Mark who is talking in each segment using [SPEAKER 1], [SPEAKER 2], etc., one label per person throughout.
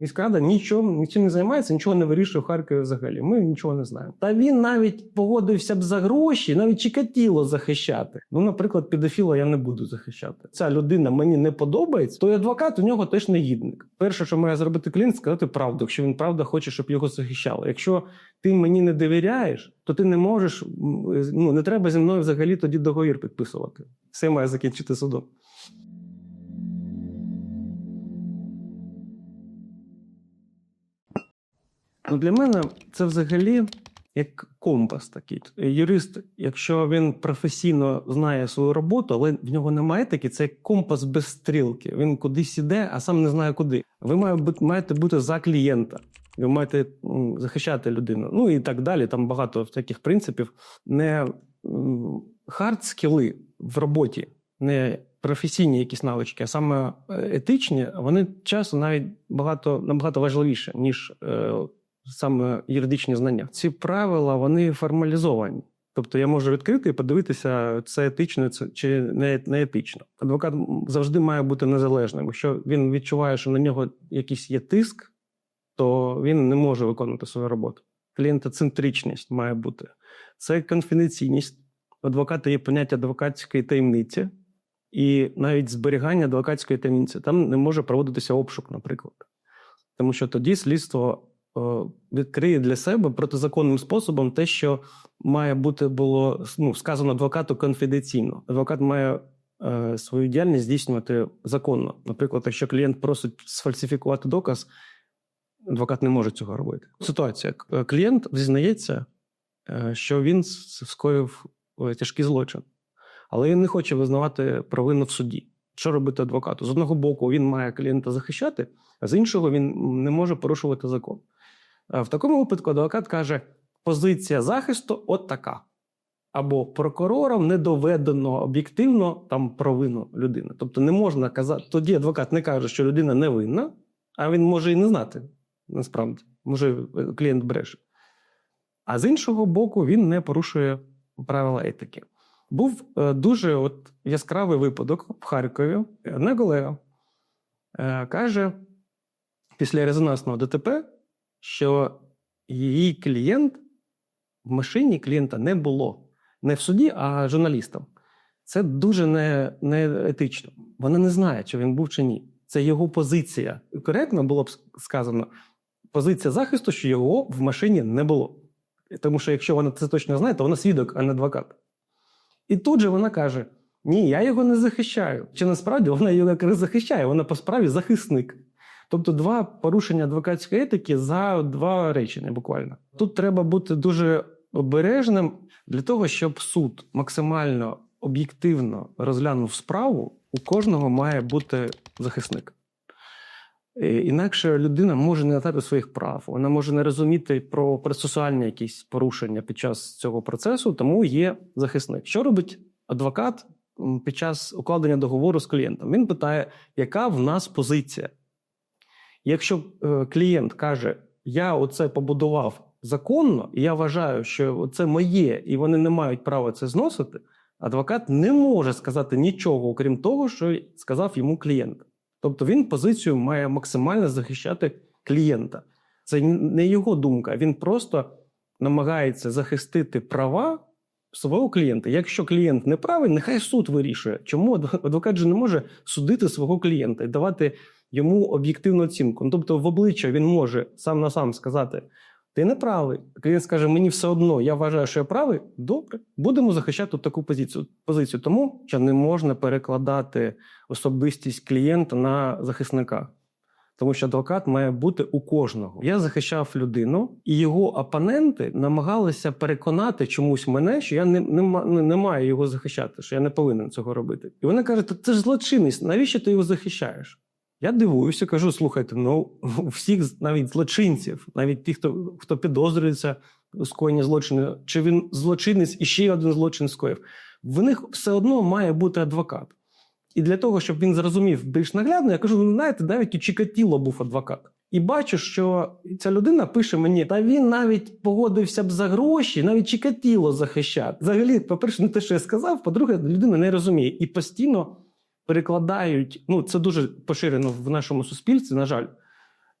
[SPEAKER 1] Міська рада нічого нічим не займається, нічого не вирішує в Харкові взагалі. Ми нічого не знаємо. Та він навіть погодився б за гроші, навіть Чикатіло захищати. Ну, наприклад, педофіла я не буду захищати. Ця людина мені не подобається, то й адвокат у нього теж негідник. Перше, що має зробити клієнт, сказати правду, якщо він правда хоче, щоб його захищали. Якщо ти мені не довіряєш, то ти не можеш. Ну не треба зі мною взагалі тоді договір підписувати. Все має закінчити судом. Ну, для мене це взагалі як компас такий. Юрист, якщо він професійно знає свою роботу, але в нього немає етики, це як компас без стрілки. Він кудись іде, а сам не знає куди. Ви маєте бути за клієнта. Ви маєте захищати людину. Ну і так далі. Там багато таких принципів. Не хард скіли в роботі, не професійні якісь навички, а саме е, етичні, вони часом навіть багато набагато важливіше, ніж е, саме юридичні знання. Ці правила вони формалізовані. Тобто я можу відкрити і подивитися, це етично чи не, етично. Адвокат завжди має бути незалежним. Якщо він відчуває, що на нього якийсь є тиск, то він не може виконувати свою роботу. Клієнтоцентричність має бути. Це конфіденційність. У є поняття адвокатської таємниці, і навіть зберігання адвокатської таємниці. Там не може проводитися обшук, наприклад. Тому що тоді слідство відкриє для себе протизаконним способом те, що має бути було ну, сказано адвокату конфіденційно. Адвокат має е, свою діяльність здійснювати законно. Наприклад, якщо клієнт просить сфальсифікувати доказ, адвокат не може цього робити. Ситуація: Е, клієнт зізнається, е, що він скоїв е, тяжкий злочин, але він не хоче визнавати провину в суді. Що робити адвокату? З одного боку, він має клієнта захищати, а з іншого він не може порушувати закон. Е, В такому випадку адвокат каже: позиція захисту от така. Або прокурором не доведено об'єктивно там провину людини. Тобто не можна казати, тоді адвокат не каже, що людина не винна, а він може і не знати насправді. Може, е, клієнт бреше. А з іншого боку, він не порушує правила етики. Був е, дуже от яскравий випадок в Харкові. Одна колега каже після резонансного ДТП, що її клієнт в машині клієнта не було. Не в суді, а журналістам. Це дуже не, не етично. Вона не знає, чи він був чи ні. Це його позиція. Коректно було б сказано: позиція захисту, що його в машині не було. Тому що якщо вона це точно знає, то вона свідок, а не адвокат. І тут же вона каже: Ні, я його не захищаю. Чи насправді вона його якраз захищає, вона по справі захисник. Тобто два порушення адвокатської етики за два речення буквально. Тут треба бути дуже обережним для того, щоб суд максимально об'єктивно розглянув справу, у кожного має бути захисник. Е, Інакше людина може не надати своїх прав, вона може не розуміти про процесуальні якісь порушення під час цього процесу, тому є захисник. Що робить адвокат під час укладення договору з клієнтом? Він питає, яка в нас позиція. Якщо е, клієнт каже, я оце побудував законно, і я вважаю, що це моє, і вони не мають права це зносити, адвокат не може сказати нічого, окрім того, що сказав йому клієнт. Тобто він позицію має максимально захищати клієнта. Це не його думка. Він просто намагається захистити права свого клієнта. Якщо клієнт не правий, нехай суд вирішує. Чому адвокат же не може судити свого клієнта і давати йому об'єктивну оцінку? Ну, тобто, в обличчя він може сам на сам сказати: ти не правий. Клієнт скаже: мені все одно, я вважаю, що я правий. Добре, будемо захищати таку позицію. позицію. Тому що не можна перекладати особистість клієнта на захисника. Тому що адвокат має бути у кожного. Я захищав людину, і його опоненти намагалися переконати чомусь мене, що я не, не, не, не маю його захищати, що я не повинен цього робити. І вони кажуть, «Та це ж злочинець, навіщо ти його захищаєш? Я дивуюся, кажу: слухайте, ну у всіх навіть злочинців, навіть ті, хто, хто підозрюється у скоєнні злочину, чи він злочинець і ще один злочин скоїв. В них все одно має бути адвокат. І для того, щоб він зрозумів більш наглядно, я кажу: ну знаєте, навіть у Чикатіло був адвокат. І бачу, що ця людина пише мені, та він навіть погодився б за гроші, навіть Чикатіло захищати. Взагалі, по-перше, не те, що я сказав, по-друге, людина не розуміє і постійно перекладають. Ну, це дуже поширено в нашому суспільстві, на жаль.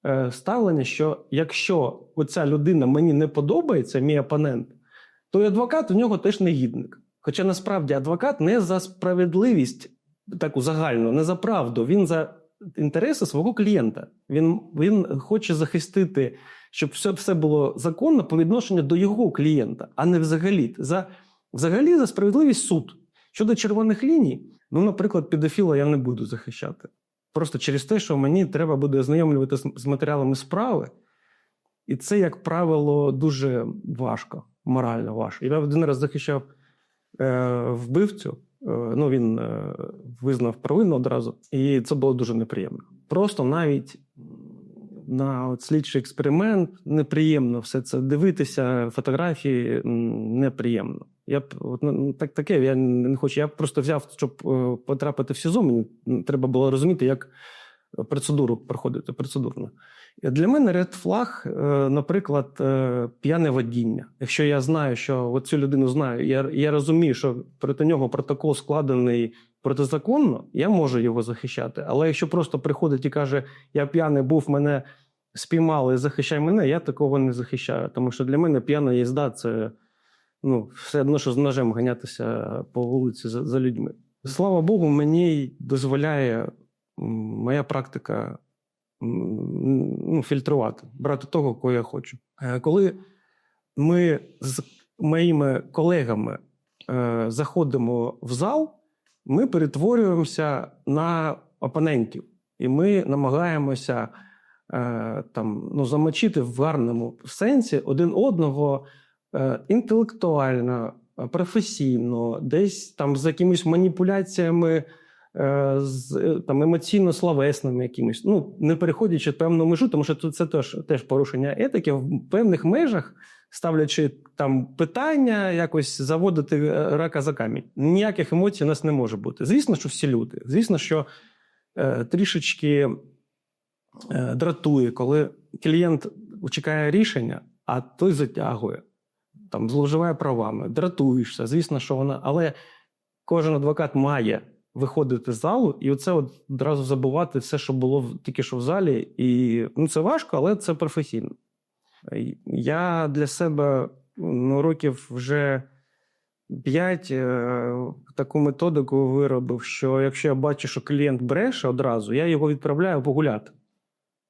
[SPEAKER 1] е, ставлення, що якщо оця людина мені не подобається, мій опонент, то і адвокат у нього теж негідник. Хоча насправді адвокат не за справедливість таку загальну, не за правду, він за інтереси свого клієнта. Він, він хоче захистити, щоб все, все було законно по відношенню до його клієнта, а не взагалі. За, взагалі за справедливість суд. Щодо червоних ліній, ну, наприклад, педофіла я не буду захищати. Просто через те, що мені треба буде ознайомлювати з, матеріалами справи. І це, як правило, дуже важко, морально важко. Я один раз захищав е, вбивцю. Е, ну, він е, визнав провину одразу, і це було дуже неприємно. Просто навіть на от слідчий експеримент неприємно все це дивитися, фотографії неприємно. Я б от, ну, так таке, я не хочу. Я просто взяв, щоб е, потрапити в СІЗО, мені треба було розуміти, як процедуру проходити процедурно. І Для мене ред флаг, е, наприклад, е, п'яне водіння. Якщо я знаю, що от цю людину знаю, я, я розумію, що проти нього протокол складений протизаконно, я можу його захищати. Але якщо просто приходить і каже, я п'яний був, мене спіймали, захищай мене, я такого не захищаю. Тому що для мене п'яна їзда це ну, все одно, що з ножем ганятися по вулиці за, за людьми. Слава Богу, мені дозволяє моя практика ну, фільтрувати, брати того, кого я хочу. Е, Коли ми з моїми колегами е, заходимо в зал, ми перетворюємося на опонентів, і ми намагаємося е, там, ну, замочити в гарному сенсі один одного інтелектуально, е, професійно, десь там з якимись маніпуляціями. е, З е, там емоційно-словесними якимись, ну не переходячи певну межу, тому що це теж, теж порушення етики в певних межах, ставлячи там питання, якось заводити е, рака за камінь. Ніяких емоцій у нас не може бути. Звісно, що всі люди. Звісно, що е, трішечки е, дратує, коли клієнт чекає рішення, а той затягує, там зловживає правами, дратуєшся. Звісно, що вона, але кожен адвокат має виходити з залу, і оце от одразу забувати все, що було тільки що в залі. І ну, це важко, але це професійно. Я для себе ну, років вже п'ять е, таку методику виробив, що якщо я бачу, що клієнт бреше одразу, я його відправляю погуляти.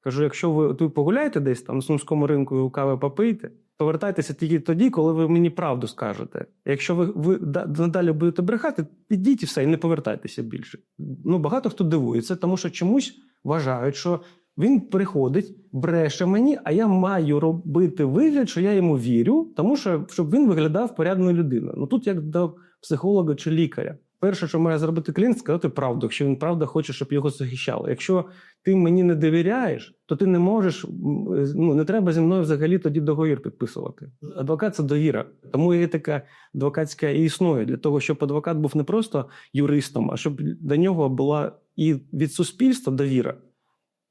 [SPEAKER 1] Кажу: якщо ви, ви погуляєте десь там на сумському ринку кави попийте, повертайтеся тільки тоді, коли ви мені правду скажете. Якщо ви, ви да- надалі будете брехати, підіть і все, і не повертайтеся більше. Ну, багато хто дивується, тому що чомусь вважають, що він приходить, бреше мені, а я маю робити вигляд, що я йому вірю, тому що щоб він виглядав порядною людиною. Ну тут як до психолога чи лікаря. Перше, що має зробити клієнт, сказати правду, якщо він правда хоче, щоб його захищали. Якщо ти мені не довіряєш, то ти не можеш, ну не треба зі мною взагалі тоді договір підписувати. Адвокат це довіра. Тому етика адвокатська і існує для того, щоб адвокат був не просто юристом, а щоб до нього була і від суспільства довіра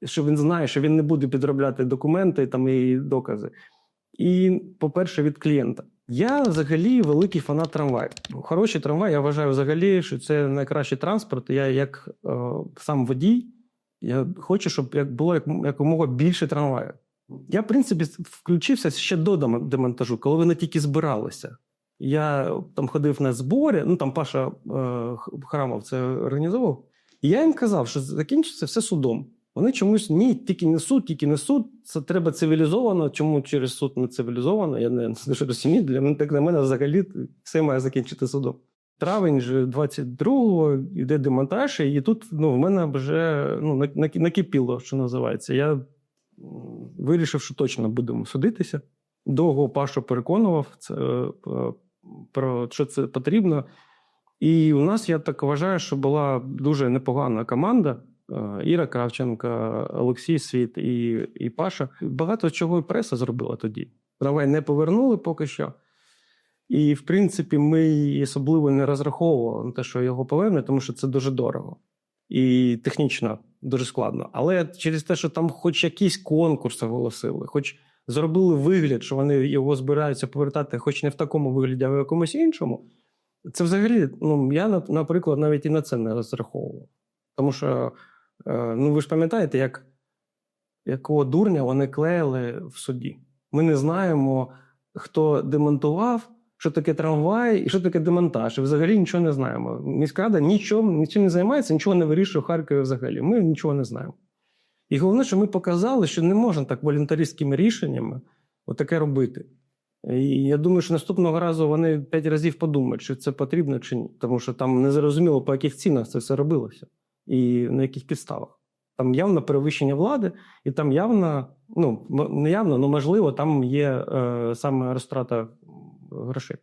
[SPEAKER 1] що він знає, що він не буде підробляти документи там і докази. І, по-перше, від клієнта. Я взагалі великий фанат трамваю. Хороший трамвай, я вважаю взагалі, що це найкращий транспорт. Я як е, сам водій, я хочу, щоб як було як, якомога більше трамваю. Я, в принципі, включився ще до демонтажу, коли вони тільки збиралися. Я там ходив на збори, ну там Паша е, Храмов це організовував. І я їм казав, що закінчиться все судом. Вони чомусь ні, тільки не суд, тільки не суд. Це треба цивілізовано. Чому через суд не цивілізовано? Я не дуже розумію. Для мене так на мене взагалі все має закінчити судом. Травень же 22-го йде демонтаж, і тут ну, в мене вже ну, накипіло, що називається. Я вирішив, що точно будемо судитися. Довго Пашу переконував це, е, про що це потрібно. І у нас, я так вважаю, що була дуже непогана команда. Е, Іра Кравченко, Олексій Світ і, і Паша. Багато чого і преса зробила тоді. Трамвай не повернули поки що. І, в принципі, ми особливо не розраховували на те, що його повернуть, тому що це дуже дорого і технічно дуже складно. Але через те, що там хоч якийсь конкурс оголосили, хоч зробили вигляд, що вони його збираються повертати, хоч не в такому вигляді, а в якомусь іншому. Це взагалі, ну я, наприклад, навіть і на це не розраховував. Тому що, ну ви ж пам'ятаєте, як якого дурня вони клеїли в суді. Ми не знаємо, хто демонтував, що таке трамвай і що таке демонтаж. І взагалі нічого не знаємо. Міськрада нічого, нічим не займається, нічого не вирішує в Харкові взагалі. Ми нічого не знаємо. І головне, що ми показали, що не можна так волюнтаристськими рішеннями отаке робити. І я думаю, що наступного разу вони п'ять разів подумають, чи це потрібно чи ні. Тому що там не зрозуміло, по яких цінах це все робилося і на яких підставах. Там явно перевищення влади, і там явно, ну не явно, ну можливо, там є е, саме розтрата грошей.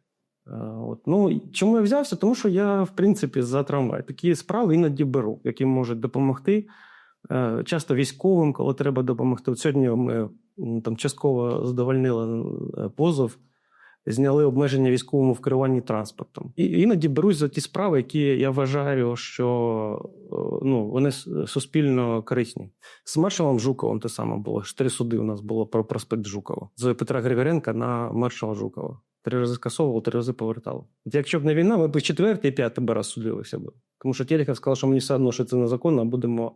[SPEAKER 1] Е, от. Ну, чому я взявся? Тому що я, в принципі, за трамвай. Такі справи іноді беру, які можуть допомогти. Е, часто військовим, коли треба допомогти. От сьогодні ми там частково задовольнили е, позов, зняли обмеження військовому в керуванні транспортом. І іноді берусь за ті справи, які я вважаю, що е, ну, вони суспільно корисні. З маршалом Жуковим те саме було. Три суди у нас було про проспект Жукова. З Петра Григоренка на маршала Жукова. Три рази скасовував, три рази повертав. От якщо б не війна, ми б четвертий і п'ятий би раз судилися б. Тому що Терехов сказав, що мені все одно, що це незаконно, а будемо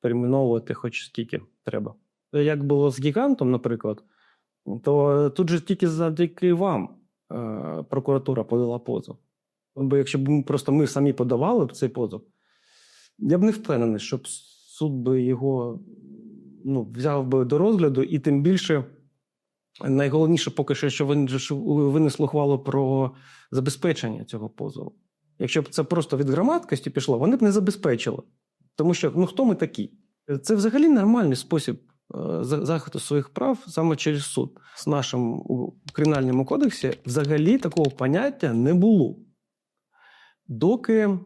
[SPEAKER 1] перейменовувати хоч скільки треба. Як було з гігантом, наприклад, то тут же тільки завдяки вам е, прокуратура подала позов. Бо якщо б ми просто ми самі подавали б цей позов, я б не впевнений, щоб суд би його ну, взяв би до розгляду, і тим більше найголовніше поки що, що винесло ухвалу про забезпечення цього позову. Якщо б це просто від громадськості пішло, вони б не забезпечили. Тому що ну хто ми такі? Це взагалі нормальний спосіб е, захисту своїх прав саме через суд. З нашим кримінальному кодексі взагалі такого поняття не було. Доки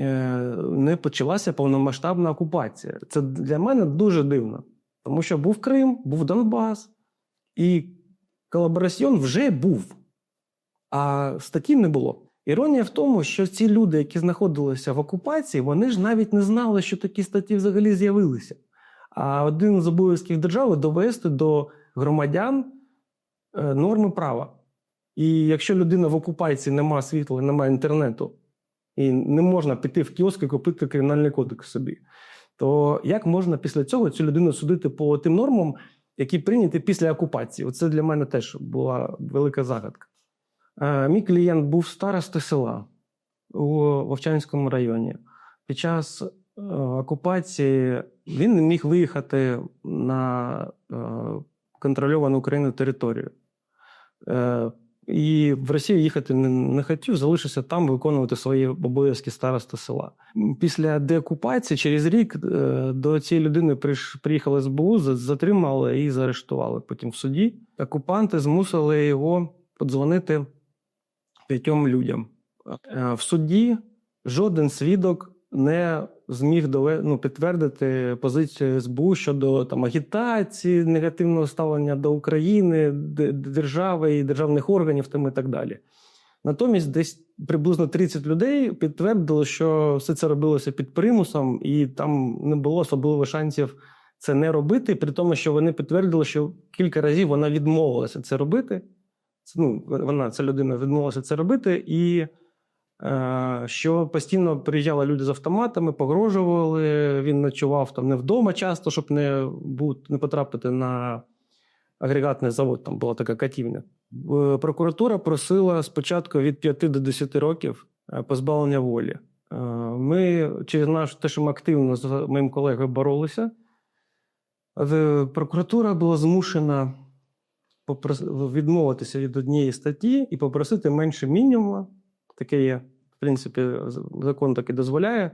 [SPEAKER 1] е, не почалася повномасштабна окупація. Це для мене дуже дивно. Тому що був Крим, був Донбас, і колабораціон вже був, а статті не було. Іронія в тому, що ці люди, які знаходилися в окупації, вони ж навіть не знали, що такі статті взагалі з'явилися. А один з обов'язків держави довести до громадян е, норми права. І якщо людина в окупації нема світла, немає інтернету, і не можна піти в кіоск і купити кримінальний кодекс собі, то як можна після цього цю людину судити по тим нормам, які прийняті після окупації? Оце для мене теж була велика загадка. Е, Мій клієнт був староста села у Вовчанському районі. Під час окупації він не міг виїхати на е, контрольовану Україну територію. Е, І в Росію їхати не, хотів, залишився там виконувати свої обов'язки староста села. Після деокупації через рік е, до цієї людини приїхали СБУ, за- затримали і заарештували потім в суді. Окупанти змусили його подзвонити п'ятьом людям. Е, В суді жоден свідок не зміг дове- ну, підтвердити позицію СБУ щодо там, агітації, негативного ставлення до України, держави і державних органів там, і так далі. Натомість, десь приблизно 30 людей підтвердили, що все це робилося під примусом, і там не було особливо шансів це не робити, при тому, що вони підтвердили, що кілька разів вона відмовилася це робити. Ну, вона, ця людина відмовилася це робити, і що постійно приїжджали люди з автоматами, погрожували. Він ночував там не вдома часто, щоб не, бут, не потрапити на агрегатний завод. Там була така катівня. Е, Прокуратура просила спочатку від 5 до 10 років е, позбавлення волі. Е, Ми через наш те, що ми активно з моїм колегою боролися. е, Прокуратура була змушена відмовитися від однієї статті і попросити менше мінімуму. Таке є, в принципі, закон таки дозволяє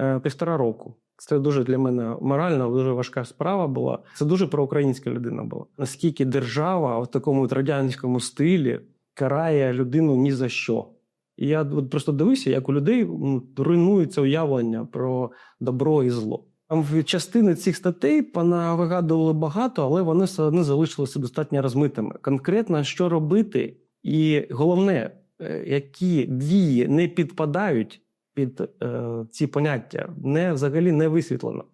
[SPEAKER 1] е, півтора року. Це дуже для мене морально дуже важка справа була. Це дуже проукраїнська людина була. Наскільки держава в такому радянському стилі карає людину ні за що. І я от просто дивився, як у людей ну, руйнується уявлення про добро і зло. Там в частини цих статей понавигадували багато, але вони все одно залишилися достатньо розмитими. Конкретно, що робити, і головне, які дії не підпадають під е, ці поняття, не взагалі не висвітлено.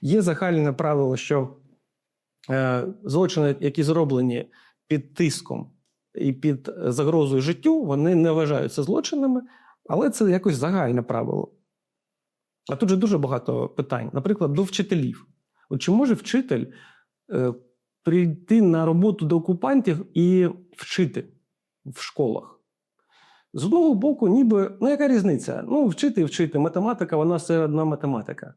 [SPEAKER 1] Є загальне правило, що е, злочини, які зроблені під тиском і під загрозою життю, вони не вважаються злочинами, але це якось загальне правило. А тут же дуже багато питань. Наприклад, до вчителів. От чи може вчитель е, прийти на роботу до окупантів і вчити в школах. З одного боку, ніби, ну яка різниця? Ну, вчити і вчити. Математика, вона все одна математика.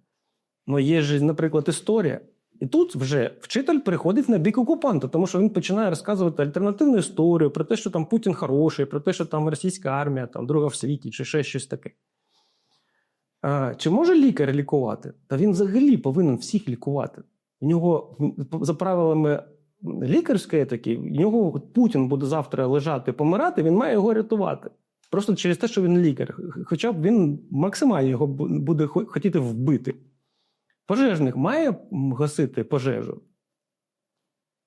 [SPEAKER 1] Ну, є ж, наприклад, історія. І тут вже вчитель переходить на бік окупанта, тому що він починає розказувати альтернативну історію про те, що там Путін хороший, про те, що там російська армія, там друга в світі, чи ще щось таке. А, чи може лікар лікувати? Та він взагалі повинен всіх лікувати. У нього, за правилами лікарської етики, у нього Путін буде завтра лежати, помирати, він має його рятувати. Просто через те, що він лікар. Хоча б він максимально його буде хотіти вбити. Пожежник має гасити пожежу?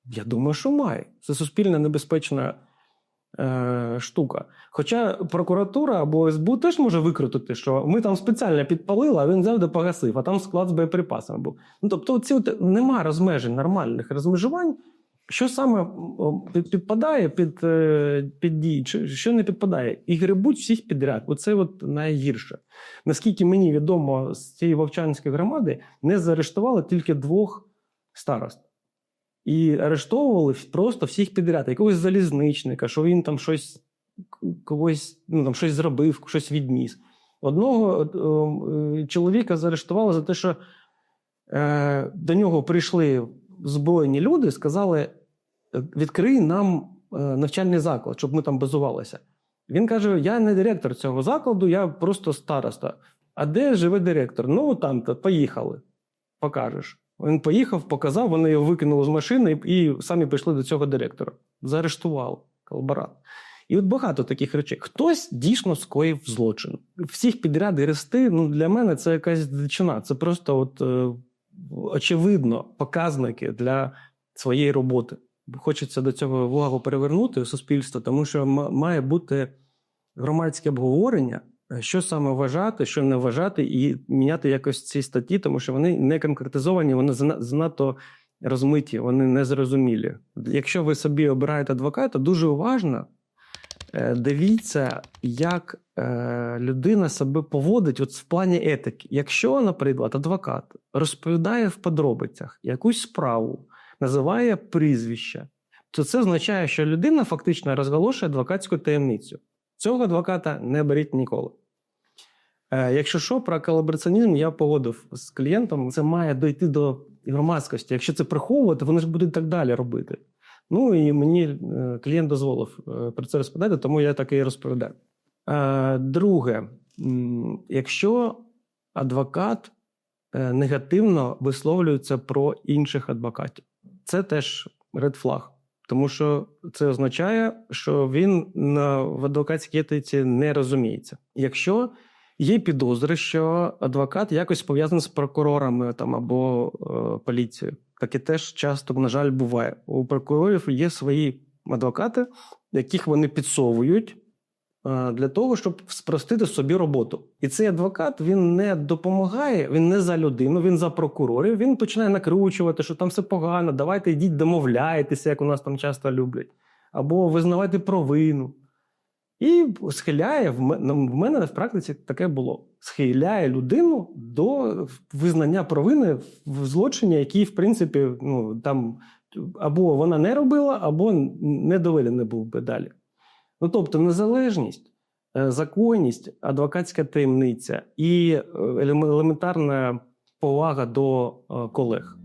[SPEAKER 1] Я думаю, що має. Це суспільно небезпечна е, штука. Хоча прокуратура або СБУ теж може викрутити, що ми там спеціально підпалили, а він завжди погасив, а там склад з боєприпасами був. Ну, тобто, ці от, нема розмежень нормальних розмежувань. Що саме підпадає під, е, під дії, що не підпадає, і грибуть всіх підряд. Оце от найгірше. Наскільки мені відомо, з цієї вовчанської громади не заарештували тільки двох старост. І арештовували просто всіх підряд. Якогось залізничника, що він там щось когось ну, там, щось зробив, щось відніс. Одного е, чоловіка заарештували за те, що е, до нього прийшли збройні люди, сказали: «Е, відкрий нам е, навчальний заклад, щоб ми там базувалися. Він каже: Я не директор цього закладу, я просто староста. А де живе директор? Ну там то поїхали. Покажеш. Він поїхав, показав, вони його викинули з машини і, самі пішли до цього директора. Заарештували колаборант. І от багато таких речей. Хтось дійсно скоїв злочин. Всіх підряд арести, ну для мене це якась дичина. Це просто от, е, очевидно показники для своєї роботи. Хочеться до цього увагу перевернути у суспільство, тому що має бути громадське обговорення, е, що саме вважати, що не вважати, і міняти якось ці статті, тому що вони не конкретизовані, вони зана- занадто розмиті, вони незрозумілі. Якщо ви собі обираєте адвоката, дуже уважно е, дивіться, як е, людина себе поводить от в плані етики. Якщо, наприклад, адвокат розповідає в подробицях якусь справу, називає прізвище, то це означає, що людина фактично розголошує адвокатську таємницю. Цього адвоката не беріть ніколи. Е, якщо що, про колабораціонізм я погодив з клієнтом, це має дойти до громадськості. Якщо це приховувати, вони ж будуть так далі робити. Ну і мені е, клієнт дозволив е, про це розповідати, тому я так і розповідаю. Друге, якщо адвокат негативно висловлюється про інших адвокатів, це теж ред флаг. Тому що це означає, що він на, в адвокатській етиці не розуміється. Якщо є підозри, що адвокат якось пов'язаний з прокурорами там, або е, поліцією, таке теж часто, на жаль, буває. У прокурорів є свої адвокати, яких вони підсовують для того, щоб спростити собі роботу. І цей адвокат він не допомагає, він не за людину, він за прокурорів. Він починає накручувати, що там все погано. Давайте йдіть, домовляйтеся, як у нас там часто люблять, або визнавайте провину. І схиляє в мене, в мене в практиці таке було. Схиляє людину до визнання провини в злочині, який, в принципі, ну там або вона не робила, або не доведений був би далі. Ну тобто, незалежність, е, законність, адвокатська таємниця і е, елементарна повага до е, колег.